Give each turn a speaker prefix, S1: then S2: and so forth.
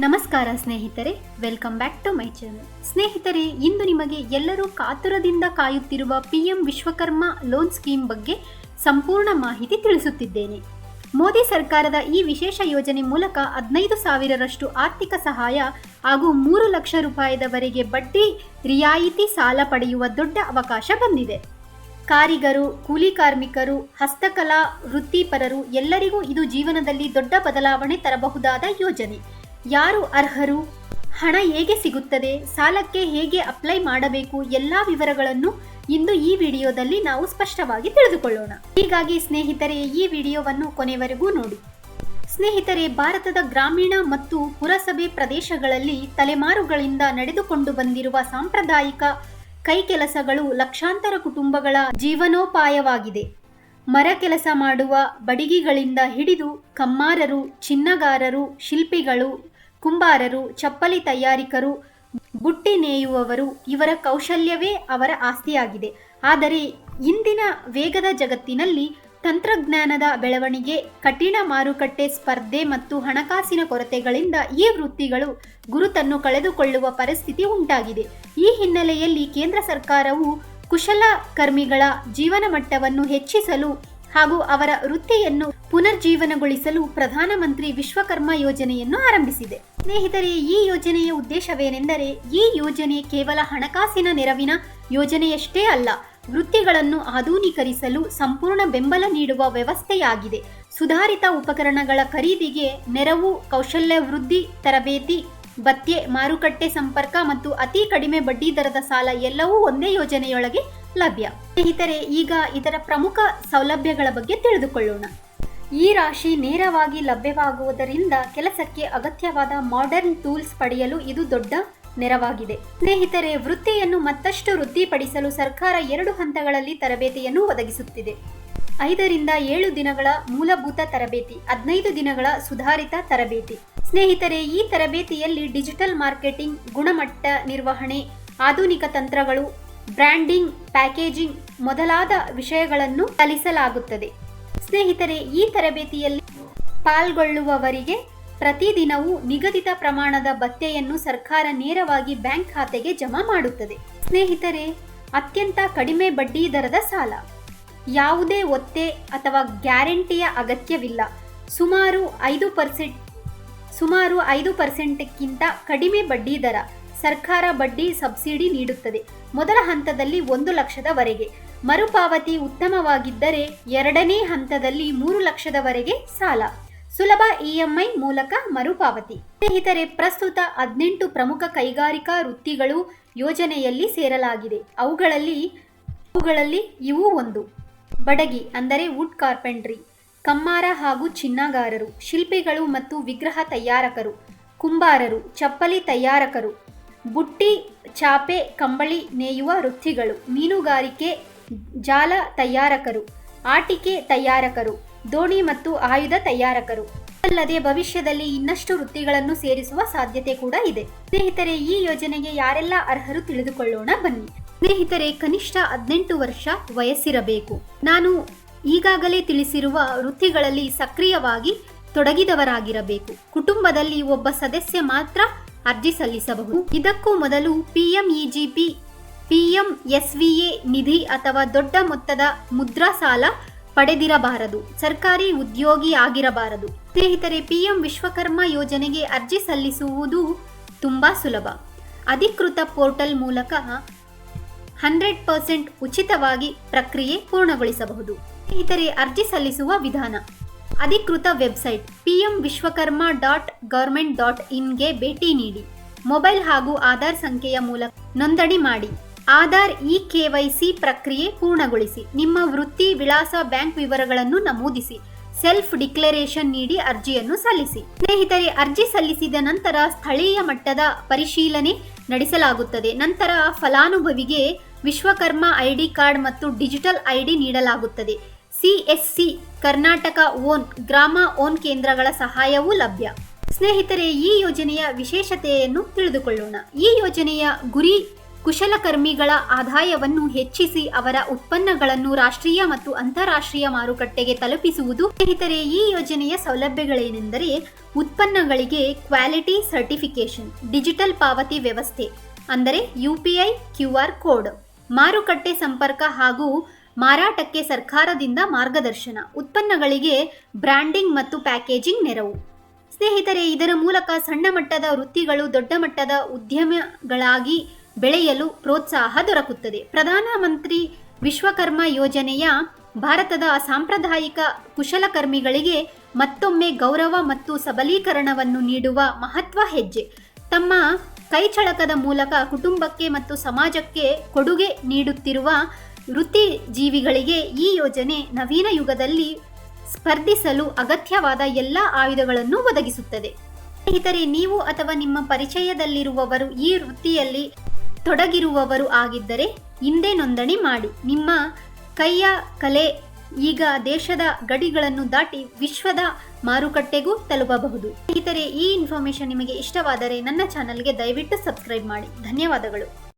S1: ನಮಸ್ಕಾರ ಸ್ನೇಹಿತರೆ welcome back to my channel ಸ್ನೇಹಿತರೆ, ಇಂದು ನಿಮಗೆ ಎಲ್ಲರೂ ಕಾತುರದಿಂದ ಕಾಯುತ್ತಿರುವ P M Vishwakarma loan scheme ಬಗ್ಗೆ ಸಂಪೂರ್ಣ ಮಾಹಿತಿ ತಿಳಿಸುತ್ತಿದ್ದೇನೆ. ಮೋದಿ ಸರ್ಕಾರದ ಈ ವಿಶೇಷ ಯೋಜನೆ ಮೂಲಕ ಹದಿನೈದು ಸಾವಿರರಷ್ಟು ಆರ್ಥಿಕ ಸಹಾಯ ಹಾಗೂ ಮೂರು ಲಕ್ಷ ರೂಪಾಯಿದವರೆಗೆ ಬಡ್ಡಿ, ರಿಯಾಯಿತಿ ಸಾಲ ಪಡೆಯುವ ದೊಡ್ಡ ಅವಕಾಶ ಬಂದಿದೆ. ಕಾರಿಗರು, ಕೂಲಿ ಕಾರ್ಮಿಕರು, ಹಸ್ತಕಲಾ ವೃತ್ತಿಪರರು ಎಲ್ಲರಿಗೂ ಇದು ಜೀವನದಲ್ಲಿ ದೊಡ್ಡ ಬದಲಾವಣೆ ತರಬಹುದಾದ ಯೋಜನೆ. ಯಾರು ಅರ್ಹರು? ಹಣ ಹೇಗೆ ಸಿಗುತ್ತದೆ? ಸಾಲಕ್ಕೆ ಹೇಗೆ ಅಪ್ಲೈ ಮಾಡಬೇಕು? ಎಲ್ಲ ವಿವರಗಳನ್ನು ಇಂದು ಈ ವಿಡಿಯೋದಲ್ಲಿ ನಾವು ಸ್ಪಷ್ಟವಾಗಿ ತಿಳಿದುಕೊಳ್ಳೋಣ. ಹೀಗಾಗಿ ಸ್ನೇಹಿತರೆ, ಈ ವಿಡಿಯೋವನ್ನು ಕೊನೆವರೆಗೂ ನೋಡಿ. ಸ್ನೇಹಿತರೆ, ಭಾರತದ ಗ್ರಾಮೀಣ ಮತ್ತು ಪುರಸಭೆ ಪ್ರದೇಶಗಳಲ್ಲಿ ತಲೆಮಾರುಗಳಿಂದ ನಡೆದುಕೊಂಡು ಬಂದಿರುವ ಸಾಂಪ್ರದಾಯಿಕ ಕೈಕೆಲಸಗಳು ಲಕ್ಷಾಂತರ ಕುಟುಂಬಗಳ ಜೀವನೋಪಾಯವಾಗಿದೆ. ಮರ ಕೆಲಸ ಮಾಡುವ ಬಡಿಗಿಗಳಿಂದ ಹಿಡಿದು ಕಮ್ಮಾರರು, ಚಿನ್ನಗಾರರು, ಶಿಲ್ಪಿಗಳು ಕುಂಬಾರರು, ಚಪ್ಪಲಿ ತಯಾರಿಕರು, ಬುಟ್ಟಿ ನೇಯುವವರು ಇವರ ಕೌಶಲ್ಯವೇ ಅವರ ಆಸ್ತಿಯಾಗಿದೆ. ಆದರೆ ಇಂದಿನ ವೇಗದ ಜಗತ್ತಿನಲ್ಲಿ ತಂತ್ರಜ್ಞಾನದ ಬೆಳವಣಿಗೆ, ಕಠಿಣ ಮಾರುಕಟ್ಟೆ ಸ್ಪರ್ಧೆ ಮತ್ತು ಹಣಕಾಸಿನ ಕೊರತೆಗಳಿಂದ ಈ ವೃತ್ತಿಗಳು ಗುರುತನ್ನು ಕಳೆದುಕೊಳ್ಳುವ ಪರಿಸ್ಥಿತಿ ಉಂಟಾಗಿದೆ. ಈ ಹಿನ್ನೆಲೆಯಲ್ಲಿ ಕೇಂದ್ರ ಸರ್ಕಾರವು ಕುಶಲಕರ್ಮಿಗಳ ಜೀವನ ಮಟ್ಟವನ್ನು ಹೆಚ್ಚಿಸಲು ಹಾಗೂ ಅವರ ವೃತ್ತಿಯನ್ನು ಪುನರ್ಜೀವನಗೊಳಿಸಲು ಪ್ರಧಾನಮಂತ್ರಿ ವಿಶ್ವಕರ್ಮ ಯೋಜನೆಯನ್ನು ಆರಂಭಿಸಿದೆ. ಸ್ನೇಹಿತರೆ, ಈ ಯೋಜನೆಯ ಉದ್ದೇಶವೇನೆಂದರೆ, ಈ ಯೋಜನೆ ಕೇವಲ ಹಣಕಾಸಿನ ನೆರವಿನ ಯೋಜನೆಯಷ್ಟೇ ಅಲ್ಲ, ವೃತ್ತಿಗಳನ್ನು ಆಧುನೀಕರಿಸಲು ಸಂಪೂರ್ಣ ಬೆಂಬಲ ನೀಡುವ ವ್ಯವಸ್ಥೆಯಾಗಿದೆ. ಸುಧಾರಿತ ಉಪಕರಣಗಳ ಖರೀದಿಗೆ ನೆರವು, ಕೌಶಲ್ಯ ವೃದ್ಧಿ, ತರಬೇತಿ, ಭತ್ಯೆ, ಮಾರುಕಟ್ಟೆ ಸಂಪರ್ಕ ಮತ್ತು ಅತಿ ಕಡಿಮೆ ಬಡ್ಡಿ ದರದ ಸಾಲ ಎಲ್ಲವೂ ಒಂದೇ ಯೋಜನೆಯೊಳಗೆ ಲಭ್ಯ. ಸ್ನೇಹಿತರೆ, ಈಗ ಇದರ ಪ್ರಮುಖ ಸೌಲಭ್ಯಗಳ ಬಗ್ಗೆ ತಿಳಿದುಕೊಳ್ಳೋಣ. ಈ ರಾಶಿ ನೇರವಾಗಿ ಲಭ್ಯವಾಗುವುದರಿಂದ ಕೆಲಸಕ್ಕೆ ಅಗತ್ಯವಾದ ಮಾಡರ್ನ್ ಟೂಲ್ಸ್ ಪಡೆಯಲು ಇದು ದೊಡ್ಡ ನೆರವಾಗಿದೆ. ಸ್ನೇಹಿತರೆ, ವೃತ್ತಿಯನ್ನು ಮತ್ತಷ್ಟು ವೃದ್ಧಿಪಡಿಸಲು ಸರ್ಕಾರ ಎರಡು ಹಂತಗಳಲ್ಲಿ ತರಬೇತಿಯನ್ನು ಒದಗಿಸುತ್ತಿದೆ. ಐದರಿಂದ ಏಳು ದಿನಗಳ ಮೂಲಭೂತ ತರಬೇತಿ, ಹದಿನೈದು ದಿನಗಳ ಸುಧಾರಿತ ತರಬೇತಿ. ಸ್ನೇಹಿತರೆ, ಈ ತರಬೇತಿಯಲ್ಲಿ ಡಿಜಿಟಲ್ ಮಾರ್ಕೆಟಿಂಗ್, ಗುಣಮಟ್ಟ ನಿರ್ವಹಣೆ, ಆಧುನಿಕ ತಂತ್ರಗಳು ಬ್ರ್ಯಾಂಡಿಂಗ್, ಪ್ಯಾಕೇಜಿಂಗ್ ಮೊದಲಾದ ವಿಷಯಗಳನ್ನು ಕಲಿಸಲಾಗುತ್ತದೆ. ಸ್ನೇಹಿತರೆ, ಈ ತರಬೇತಿಯಲ್ಲಿ ಪಾಲ್ಗೊಳ್ಳುವವರಿಗೆ ಪ್ರತಿದಿನವೂ ನಿಗದಿತ ಪ್ರಮಾಣದ ಭತ್ಯೆಯನ್ನು ಸರ್ಕಾರ ನೇರವಾಗಿ ಬ್ಯಾಂಕ್ ಖಾತೆಗೆ ಜಮಾ ಮಾಡುತ್ತದೆ. ಸ್ನೇಹಿತರೆ, ಅತ್ಯಂತ ಕಡಿಮೆ ಬಡ್ಡಿ ದರದ ಸಾಲ. ಯಾವುದೇ ಒತ್ತೆ ಅಥವಾ ಗ್ಯಾರಂಟಿಯ ಅಗತ್ಯವಿಲ್ಲ. ಸುಮಾರು ಐದು ಪರ್ಸೆಂಟ್, ಸುಮಾರು ಐದು ಪರ್ಸೆಂಟ್ಗಿಂತ ಕಡಿಮೆ ಬಡ್ಡಿ ದರ ಸರ್ಕಾರ ಬಡ್ಡಿ ಸಬ್ಸಿಡಿ ನೀಡುತ್ತದೆ. ಮೊದಲ ಹಂತದಲ್ಲಿ ಒಂದು ಲಕ್ಷದವರೆಗೆ. ಮರುಪಾವತಿ ಉತ್ತಮವಾಗಿದ್ದರೆ ಎರಡನೇ ಹಂತದಲ್ಲಿ ಮೂರು ಲಕ್ಷದವರೆಗೆ ಸಾಲ. ಸುಲಭ ಇಎಂಐ ಮೂಲಕ ಮರುಪಾವತಿ. ಸ್ನೇಹಿತರೆ, ಪ್ರಸ್ತುತ ಹದಿನೆಂಟು ಪ್ರಮುಖ ಕೈಗಾರಿಕಾ ವೃತ್ತಿಗಳು ಯೋಜನೆಯಲ್ಲಿ ಸೇರಲಾಗಿದೆ. ಅವುಗಳಲ್ಲಿ ಅವುಗಳಲ್ಲಿ ಇವು ಒಂದು. ಬಡಗಿ ಅಂದರೆ ವುಡ್ ಕಾರ್ಪೆಂಟ್ರಿ, ಕಮ್ಮಾರ ಹಾಗೂ ಚಿನ್ನಗಾರರು, ಶಿಲ್ಪಿಗಳು ಮತ್ತು ವಿಗ್ರಹ ತಯಾರಕರು, ಕುಂಬಾರರು, ಚಪ್ಪಲಿ ತಯಾರಕರು, ಬುಟ್ಟಿ ಚಾಪೆ, ಕಂಬಳಿ ನೇಯುವ ವೃತ್ತಿಗಳು, ಮೀನುಗಾರಿಕೆ ಜಾಲ ತಯಾರಕರು, ಆಟಿಕೆ ತಯಾರಕರು, ದೋಣಿ ಮತ್ತು ಆಯುಧ ತಯಾರಕರು. ಅಲ್ಲದೆ ಭವಿಷ್ಯದಲ್ಲಿ ಇನ್ನಷ್ಟು ವೃತ್ತಿಗಳನ್ನು ಸೇರಿಸುವ ಸಾಧ್ಯತೆ ಕೂಡ ಇದೆ. ಸ್ನೇಹಿತರೆ, ಈ ಯೋಜನೆಗೆ ಯಾರೆಲ್ಲ ಅರ್ಹರು ತಿಳಿದುಕೊಳ್ಳೋಣ ಬನ್ನಿ. ಸ್ನೇಹಿತರೆ, ಕನಿಷ್ಠ ಹದಿನೆಂಟು ವರ್ಷ ವಯಸ್ಸಿರಬೇಕು. ನಾನು ಈಗಾಗಲೇ ತಿಳಿಸಿರುವ ವೃತ್ತಿಗಳಲ್ಲಿ ಸಕ್ರಿಯವಾಗಿ ತೊಡಗಿದವರಾಗಿರಬೇಕು. ಕುಟುಂಬದಲ್ಲಿ ಒಬ್ಬ ಸದಸ್ಯ ಮಾತ್ರ ಅರ್ಜಿ ಸಲ್ಲಿಸಬಹುದು. ಇದಕ್ಕೂ ಮೊದಲು ಪಿಎಂಇಜಿಪಿ ಪಿಎಂಎಸ್ವಿಎ ನಿಧಿ ಅಥವಾ ದೊಡ್ಡ ಮೊತ್ತದ ಮುದ್ರಾ ಸಾಲ ಪಡೆದಿರಬಾರದು. ಸರ್ಕಾರಿ ಉದ್ಯೋಗಿ ಆಗಿರಬಾರದು. ಸ್ನೇಹಿತರೆ ಪಿಎಂ ವಿಶ್ವಕರ್ಮ ಯೋಜನೆಗೆ ಅರ್ಜಿ ಸಲ್ಲಿಸುವುದು ತುಂಬಾ ಸುಲಭ. ಅಧಿಕೃತ ಪೋರ್ಟಲ್ ಮೂಲಕ ಹಂಡ್ರೆಡ್ ಪರ್ಸೆಂಟ್ ಉಚಿತವಾಗಿ ಪ್ರಕ್ರಿಯೆ ಪೂರ್ಣಗೊಳಿಸಬಹುದು. ಸ್ನೇಹಿತರೆ, ಅರ್ಜಿ ಸಲ್ಲಿಸುವ ವಿಧಾನ. ಅಧಿಕೃತ website PM Vishwakarma dot government dot ಇನ್ಗೆ ಭೇಟಿ ನೀಡಿ. ಮೊಬೈಲ್ ಹಾಗೂ ಆಧಾರ್ ಸಂಖ್ಯೆಯ ಮೂಲಕ ನೋಂದಣಿ ಮಾಡಿ. ಆಧಾರ್ ಇ ಕೆವೈಸಿ ಪ್ರಕ್ರಿಯೆ ಪೂರ್ಣಗೊಳಿಸಿ. ನಿಮ್ಮ ವೃತ್ತಿ, ವಿಳಾಸ, ಬ್ಯಾಂಕ್ ವಿವರಗಳನ್ನು ನಮೂದಿಸಿ. ಸೆಲ್ಫ್ ಡಿಕ್ಲರೇಷನ್ ನೀಡಿ ಅರ್ಜಿಯನ್ನು ಸಲ್ಲಿಸಿ. ಸ್ನೇಹಿತರೆ, ಅರ್ಜಿ ಸಲ್ಲಿಸಿದ ನಂತರ ಸ್ಥಳೀಯ ಮಟ್ಟದ ಪರಿಶೀಲನೆ ನಡೆಸಲಾಗುತ್ತದೆ. ನಂತರ ಫಲಾನುಭವಿಗೆ ವಿಶ್ವಕರ್ಮ ಐಡಿ ಕಾರ್ಡ್ ಮತ್ತು ಡಿಜಿಟಲ್ ಐಡಿ ನೀಡಲಾಗುತ್ತದೆ. ಸಿಎಸ್ಸಿ ಕರ್ನಾಟಕ ಓನ್, ಗ್ರಾಮ ಓನ್ ಕೇಂದ್ರಗಳ ಸಹಾಯವೂ ಲಭ್ಯ. ಸ್ನೇಹಿತರೆ, ಈ ಯೋಜನೆಯ ವಿಶೇಷತೆಯನ್ನು ತಿಳಿದುಕೊಳ್ಳೋಣ. ಈ ಯೋಜನೆಯ ಗುರಿ ಕುಶಲಕರ್ಮಿಗಳ ಆದಾಯವನ್ನು ಹೆಚ್ಚಿಸಿ ಅವರ ಉತ್ಪನ್ನಗಳನ್ನು ರಾಷ್ಟ್ರೀಯ ಮತ್ತು ಅಂತಾರಾಷ್ಟ್ರೀಯ ಮಾರುಕಟ್ಟೆಗೆ ತಲುಪಿಸುವುದು. ಸ್ನೇಹಿತರೆ, ಈ ಯೋಜನೆಯ ಸೌಲಭ್ಯಗಳೇನೆಂದರೆ ಉತ್ಪನ್ನಗಳಿಗೆ ಕ್ವಾಲಿಟಿ ಸರ್ಟಿಫಿಕೇಶನ್ ಡಿಜಿಟಲ್ ಪಾವತಿ ವ್ಯವಸ್ಥೆ, ಅಂದರೆ ಯುಪಿಐ ಕ್ಯೂ ಆರ್ ಕೋಡ್, ಮಾರುಕಟ್ಟೆ ಸಂಪರ್ಕ ಹಾಗೂ ಮಾರಾಟಕ್ಕೆ ಸರ್ಕಾರದಿಂದ ಮಾರ್ಗದರ್ಶನ, ಉತ್ಪನ್ನಗಳಿಗೆ ಬ್ರ್ಯಾಂಡಿಂಗ್ ಮತ್ತು ಪ್ಯಾಕೇಜಿಂಗ್ ನೆರವು. ಸ್ನೇಹಿತರೆ, ಇದರ ಮೂಲಕ ಸಣ್ಣ ಮಟ್ಟದ ವೃತ್ತಿಗಳು ದೊಡ್ಡ ಮಟ್ಟದ ಉದ್ಯಮಗಳಾಗಿ ಬೆಳೆಯಲು ಪ್ರೋತ್ಸಾಹ ದೊರಕುತ್ತದೆ. ಪ್ರಧಾನಮಂತ್ರಿ ವಿಶ್ವಕರ್ಮ ಯೋಜನೆಯ ಭಾರತದ ಸಾಂಪ್ರದಾಯಿಕ ಕುಶಲಕರ್ಮಿಗಳಿಗೆ ಮತ್ತೊಮ್ಮೆ ಗೌರವ ಮತ್ತು ಸಬಲೀಕರಣವನ್ನು ನೀಡುವ ಮಹತ್ವ ಹೆಜ್ಜೆ. ತಮ್ಮ ಕೈಚಳಕದ ಮೂಲಕ ಕುಟುಂಬಕ್ಕೆ ಮತ್ತು ಸಮಾಜಕ್ಕೆ ಕೊಡುಗೆ ನೀಡುತ್ತಿರುವ ವೃತ್ತಿಜೀವಿಗಳಿಗೆ ಈ ಯೋಜನೆ ನವೀನ ಯುಗದಲ್ಲಿ ಸ್ಪರ್ಧಿಸಲು ಅಗತ್ಯವಾದ ಎಲ್ಲ ಆಯುಧಗಳನ್ನು ಒದಗಿಸುತ್ತದೆ. ಸ್ನೇಹಿತರೆ, ನೀವು ಅಥವಾ ನಿಮ್ಮ ಪರಿಚಯದಲ್ಲಿರುವವರು ಈ ವೃತ್ತಿಯಲ್ಲಿ ತೊಡಗಿರುವವರು ಆಗಿದ್ದರೆ ಹಿಂದೆ ನೋಂದಣಿ ಮಾಡಿ. ನಿಮ್ಮ ಕೈಯ ಕಲೆ ಈಗ ದೇಶದ ಗಡಿಗಳನ್ನು ದಾಟಿ ವಿಶ್ವದ ಮಾರುಕಟ್ಟೆಗೂ ತಲುಪಬಹುದು. ಸ್ನೇಹಿತರೆ, ಈ ಇನ್ಫಾರ್ಮೇಶನ್ ನಿಮಗೆ ಇಷ್ಟವಾದರೆ ನನ್ನ ಚಾನಲ್ಗೆ ದಯವಿಟ್ಟು ಸಬ್ಸ್ಕ್ರೈಬ್ ಮಾಡಿ. ಧನ್ಯವಾದಗಳು.